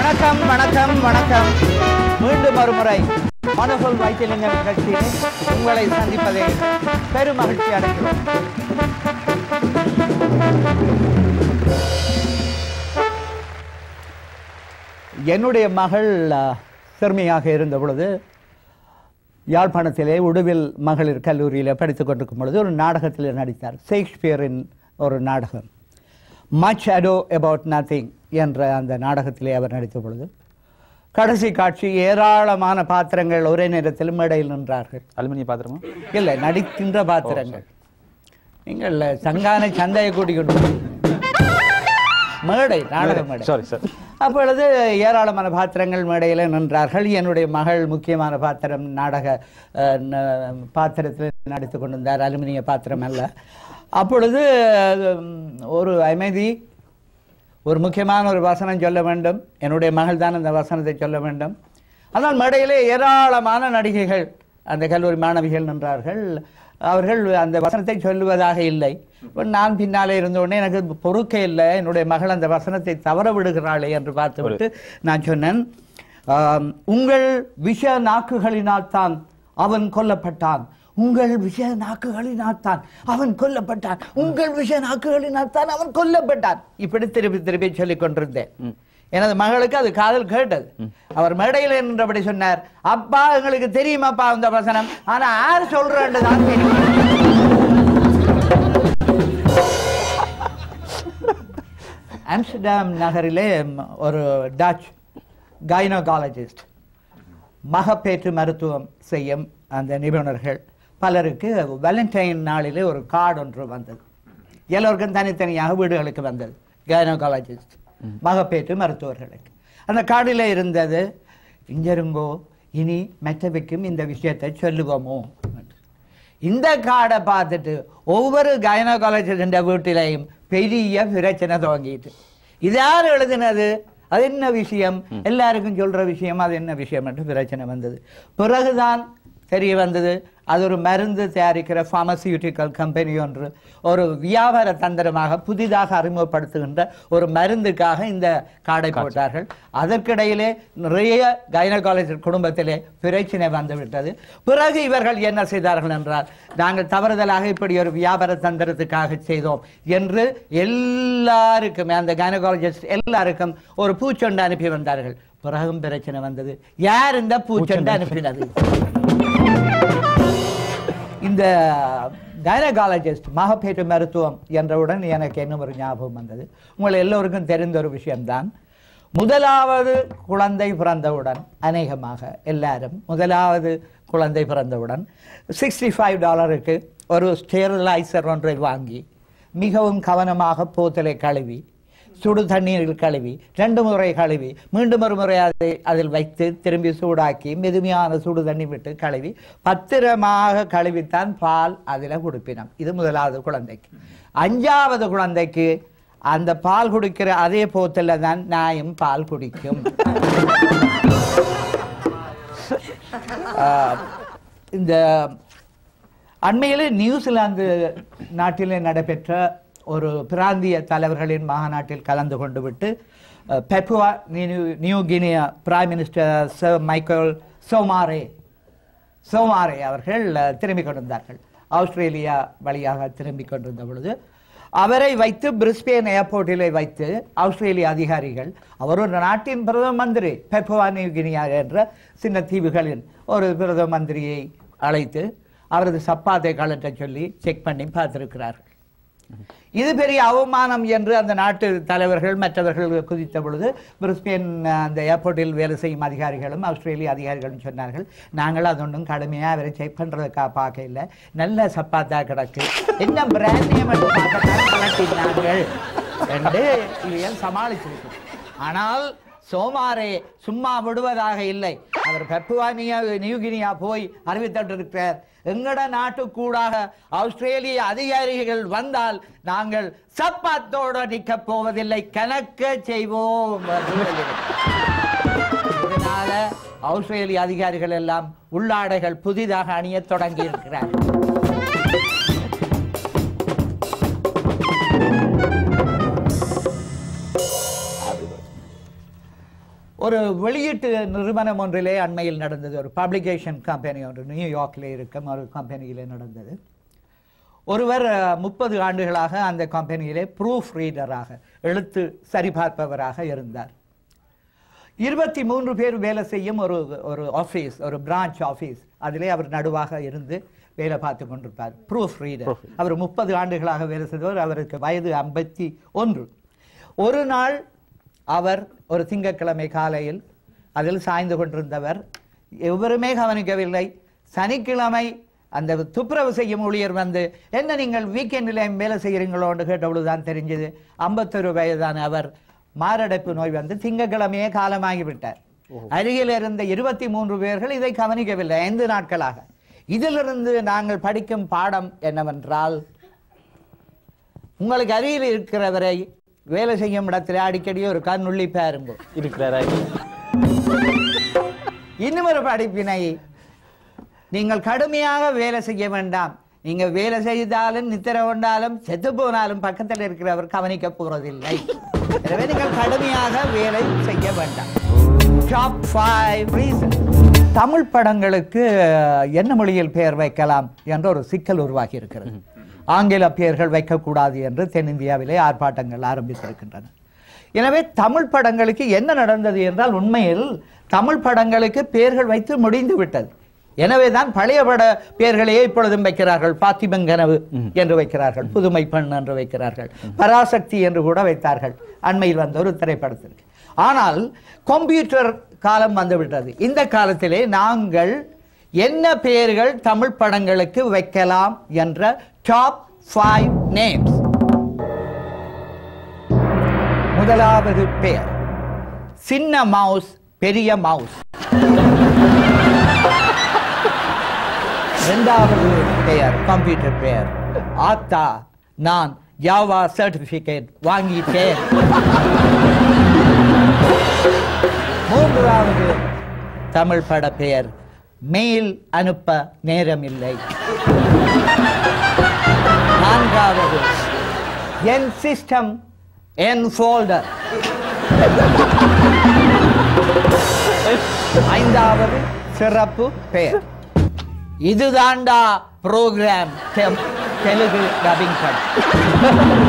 வணக்கம் வணக்கம் வணக்கம். மீண்டும் மறுமுறை முறை மனசொல் வைத்தியலிங்கம் நிகழ்ச்சியில் உங்களை சந்திப்பதை பெரும் மகிழ்ச்சி அடைகிறோம். என்னுடைய மகள் சிறுமியாக இருந்த பொழுது யாழ்ப்பாணத்திலே உடுவில் மகளிர் கல்லூரியில் படித்துக் கொண்டிருக்கும் பொழுது ஒரு நாடகத்தில் நடித்தார். ஷேக்ஸ்பியரின் ஒரு நாடகம். மச் அடோ அபவுட் நத்திங் என்ற அந்த நாடகத்திலே அவர் நடித்த பொழுது கடைசி காட்சி ஏராளமான பாத்திரங்கள் ஒரே நேரத்தில் மேடையில் நின்றார்கள். அலுமினிய பாத்திரமா? இல்லை நடிக்கின்ற பாத்திரங்கள். நீங்கள் சங்கான சந்தையை கூட்டிக் கொண்டு போய். மேடை நாடக மேடை. சாரி சார் அப்பொழுது ஏராளமான பாத்திரங்கள் மேடையில் நின்றார்கள். என்னுடைய மகள் முக்கியமான பாத்திரம் நாடக பாத்திரத்தில் நடித்து கொண்டிருந்தார். அலுமினிய பாத்திரம் அல்ல. அப்பொழுது ஒரு அமைதி ஒரு முக்கியமான ஒரு வசனம் சொல்ல வேண்டும். என்னுடைய மகள் தான் அந்த வசனத்தை சொல்ல வேண்டும். ஆனால் மேடையிலே ஏராளமான நடிகைகள் அந்த கல்லூரி மாணவிகள் நின்றார்கள். அவர்கள் அந்த வசனத்தை சொல்லுவதாக இல்லை. நான் பின்னாலே இருந்தோடனே எனக்கு பொறுக்க இல்லை. என்னுடைய மகள் அந்த வசனத்தை தவற விடுகிறாளே என்று பார்த்துவிட்டு நான் சொன்னேன். உங்கள் விஷ நாக்குகளினால் தான் அவன் கொல்லப்பட்டான். உங்கள் விஷ நாக்குகளினால் தான் அவன் கொல்லப்பட்டான். உங்கள் விஷ நாக்குகளினால் தான் அவன் கொல்லப்பட்டான். இப்படி திருப்பி திருப்பி சொல்லிக் கொண்டிருந்தேன். எனது மகளுக்கு அது காதல் கேட்டது. அவர் மேடையில் நின்றபடி சொன்னார் அப்பா எங்களுக்கு தெரியுமாப்பா அந்த வசனம்? ஆனா யார் சொல்றேன்னு தான் தெரியும் ஆம்ஸ்டர்டாம் நகரிலே ஒரு டச் கைனோகாலஜிஸ்ட் மகப்பேற்று மருத்துவம் செய்யும் அந்த நிபுணர்கள் பலருக்கு வேலண்டைன் நாளிலே ஒரு கார்டு ஒன்று வந்தது. எல்லோருக்கும் தனித்தனியாக வீடுகளுக்கு வந்தது. கைனோகாலஜிஸ்ட் மகப்பேற்று மருத்துவர்களுக்கு. அந்த கார்டில் இருந்தது இங்கிருங்கோ இனி மற்றவைக்கும் இந்த விஷயத்தை சொல்லுவோமோ? இந்த கார்டை பார்த்துட்டு ஒவ்வொரு கைனோகாலஜிஸ்ட் வீட்டிலையும் பெரிய பிரச்சனை துவங்கிட்டு. இது யார் எழுதினது? அது என்ன விஷயம்? எல்லாருக்கும் சொல்ற விஷயம் அது என்ன விஷயம் என்று பிரச்சனை வந்தது. பிறகுதான் தெரிய வந்தது அது ஒரு மருந்து தயாரிக்கிற ஃபார்மசியூட்டிக்கல் கம்பெனி ஒன்று ஒரு வியாபார தந்திரமாக புதிதாக அறிமுகப்படுத்துகின்ற ஒரு மருந்துக்காக இந்த காடை போட்டார்கள். அதற்கிடையிலே நிறைய கைனகாலஜிஸ்ட் குடும்பத்திலே பிரச்சனை வந்துவிட்டது. பிறகு இவர்கள் என்ன செய்தார்கள் என்றால் நாங்கள் தவறுதலாக இப்படி ஒரு வியாபார தந்திரத்துக்காக செய்தோம் என்று எல்லாருக்கும் அந்த கைனகாலஜிஸ்ட் எல்லாருக்கும் ஒரு பூச்சொண்டு அனுப்பி வந்தார்கள். பிறகும் பிரச்சனை வந்தது. யார் இந்த பூச்சொண்டு அனுப்பினது? இந்த கைனகாலஜிஸ்ட் மகப்பேற்று மருத்துவம் என்றவுடன் எனக்கு என்ன ஒரு ஞாபகம் வந்தது. உங்கள் எல்லோருக்கும் தெரிந்த ஒரு விஷயம்தான். முதலாவது குழந்தை பிறந்தவுடன் அநேகமாக எல்லாரும் முதலாவது குழந்தை பிறந்தவுடன் சிக்ஸ்டி ஃபைவ் டாலருக்கு ஒரு ஸ்டெரிலைசர் ஒன்றை வாங்கி மிகவும் கவனமாக போத்தலை கழுவி சுடு தண்ணீரில் கழுவி ரெண்டு முறை கழுவி மீண்டும் ஒரு முறை அதை அதில் வைத்து திரும்பி சூடாக்கி மெதுமையான சுடு தண்ணி விட்டு கழுவி பத்திரமாக கழுவித்தான் பால் அதில் கொடுப்பினோம். இது முதலாவது குழந்தைக்கு. அஞ்சாவது குழந்தைக்கு அந்த பால் குடிக்கிற அதே போத்தில் தான் நாயும் பால் குடிக்கும். ஆஹ், இந்த அண்மையில் நியூசிலாந்து நாட்டிலே நடைபெற்ற ஒரு பிராந்திய தலைவர்களின் மாநாட்டில் கலந்து கொண்டு விட்டு Papua New Guinea prime minister sir Michael Somare Somare அவர்கள் திரும்பிக் கொண்டிருந்தார்கள். ஆஸ்திரேலியா வழியாக திரும்பிக் கொண்டிருந்த பொழுது அவரை வைத்து பிரிஸ்பேன் ஏர்போர்ட்டிலே வைத்து ஆஸ்திரேலிய அதிகாரிகள் அவர் ஒரு நாட்டின் பிரதம மந்திரி பெப்புவா நியூ கினியா என்ற சின்ன தீவுகளின் ஒரு பிரதம மந்திரியை அழைத்து அவரது சப்பாத்தை கழற்ற சொல்லி செக் பண்ணி பார்த்திருக்கிறார்கள். இது பெரிய அவமானம் என்று அந்த நாட்டு தலைவர்கள் மற்றவர்கள் குதித்த பொழுது பிரிஸ்பேன் அந்த ஏர்போர்ட்டில் வேலை செய்யும் அதிகாரிகளும் ஆஸ்திரேலிய அதிகாரிகளும் சொன்னார்கள் நாங்கள் அது ஒன்றும் கடுமையாக அவரை செக் பண்ணுறதுக்கா பார்க்க இல்லை. நல்ல சப்பாத்தா கிடக்கு. என்ன பிராண்ட் நேம் என்று பார்க்கத்தான் கலட்டினார்கள் என்று ஆனால் சோமாரே சும்மா விடுவதாக இல்லை. அவர் பெப்புவானியா நியூகினியா போய் அறிவித்திருக்கிறார். எங்கட நாட்டுக்கூடாக ஆஸ்திரேலிய அதிகாரிகள் வந்தால் நாங்கள் சப்பாத்தோடு நிற்க போவதில்லை. கணக்க செய்வோம் என்று இதனால ஆஸ்திரேலிய அதிகாரிகள் எல்லாம் உள்ளாடைகள் புதிதாக அணியத் தொடங்கி இருக்கிறார் ஒரு வெளியீட்டு நிறுவனம் ஒன்றிலே அண்மையில் நடந்தது. ஒரு பப்ளிகேஷன் கம்பெனி ஒன்று நியூயார்க்கில் இருக்கும் ஒரு கம்பெனியிலே நடந்தது. ஒருவர் முப்பது ஆண்டுகளாக அந்த கம்பெனியிலே ப்ரூஃப் ரீடராக எழுத்து சரிபார்ப்பவராக இருந்தார். இருபத்தி மூன்று பேர் வேலை செய்யும் ஒரு ஒரு ஆஃபீஸ் ஒரு பிரான்ச் ஆஃபீஸ் அதிலே அவர் நடுவாக இருந்து வேலை பார்த்து கொண்டிருப்பார். ப்ரூஃப் ரீடர் அவர் முப்பது ஆண்டுகளாக வேலை செய்தவர் அவருக்கு வயது ஐம்பத்தி ஒன்று. ஒரு நாள் அவர் ஒரு திங்கட்கிழமை காலையில் அதில் சாய்ந்து கொண்டிருந்தவர். எவருமே கவனிக்கவில்லை. சனிக்கிழமை அந்த துப்புரவு செய்யும் ஊழியர் வந்து என்ன நீங்கள் வீக்கெண்டில் வேலை செய்கிறீங்களோன்னு கேட்டபொழுதுதான் தெரிஞ்சது. ஐம்பத்தொரு வயதான அவர் மாரடைப்பு நோய் வந்து திங்கட்கிழமையே காலமாகிவிட்டார். அருகில் இருந்த இருபத்தி மூன்று பேர்கள் இதை கவனிக்கவில்லை. ஐந்து நாட்களாக. இதிலிருந்து நாங்கள் படிக்கும் பாடம் என்னவென்றால் உங்களுக்கு அருகில் இருக்கிறவரை வேலை செய்யும் இடத்துல அடிக்கடி ஒரு கண்ணுள்ளி பாருங்க இருக்கிறாரா? இன்னும் ஒரு படிப்பினை. நீங்கள் கடுமையாக வேலை செய்ய வேண்டாம். நீங்க வேலை செய்தாலும் நித்திர கொண்டாலும் செத்து போனாலும் பக்கத்தில் இருக்கிறவர் கவனிக்க போறதில்லை. எனவே நீங்கள் கடுமையாக வேலை செய்ய வேண்டாம். டாப் ஃபைவ் ரீசன் தமிழ் படங்களுக்கு என்ன மொழியில் பெயர் வைக்கலாம் என்ற ஒரு சிக்கல் உருவாகி இருக்கிறது. ஆங்கில பெயர்கள் வைக்கக்கூடாது என்று தென்னிந்தியாவிலே ஆர்ப்பாட்டங்கள் ஆரம்பித்திருக்கின்றன. எனவே தமிழ் படங்களுக்கு என்ன நடந்தது என்றால் உண்மையில் தமிழ் படங்களுக்கு பெயர்கள் வைத்து முடிந்து விட்டது. எனவே தான் பழைய பட பெயர்களையே இப்பொழுதும் வைக்கிறார்கள். பாத்திமன் கனவு என்று வைக்கிறார்கள். புதுமை பெண் என்று வைக்கிறார்கள். பராசக்தி என்று கூட வைத்தார்கள். அண்மையில் வந்த ஒரு திரைப்படத்திற்கு. ஆனால் கம்ப்யூட்டர் காலம் வந்துவிட்டது. இந்த காலத்திலே நாங்கள் என்ன பெயர்கள் தமிழ் படங்களுக்கு வைக்கலாம் என்ற டாப் ஃபைவ் நேம்ஸ் முதலாவது பெயர் சின்ன மவுஸ் பெரிய மவுஸ் இரண்டாவது பெயர் கம்ப்யூட்டர் பெயர் ஆத்தா நான் ஜாவா சர்டிபிகேட் வாங்கிட்டேன். மூன்றாவது தமிழ் பட பெயர் மெயில் அனுப்ப நேரமில்லை. நான்காவது என் சிஸ்டம் என் ஃபோல்டர் ஐந்தாவது சிறப்பு பெயர் இதுதாண்டா ப்ரோக்ராம் தெலுங்கு டபிங் படம்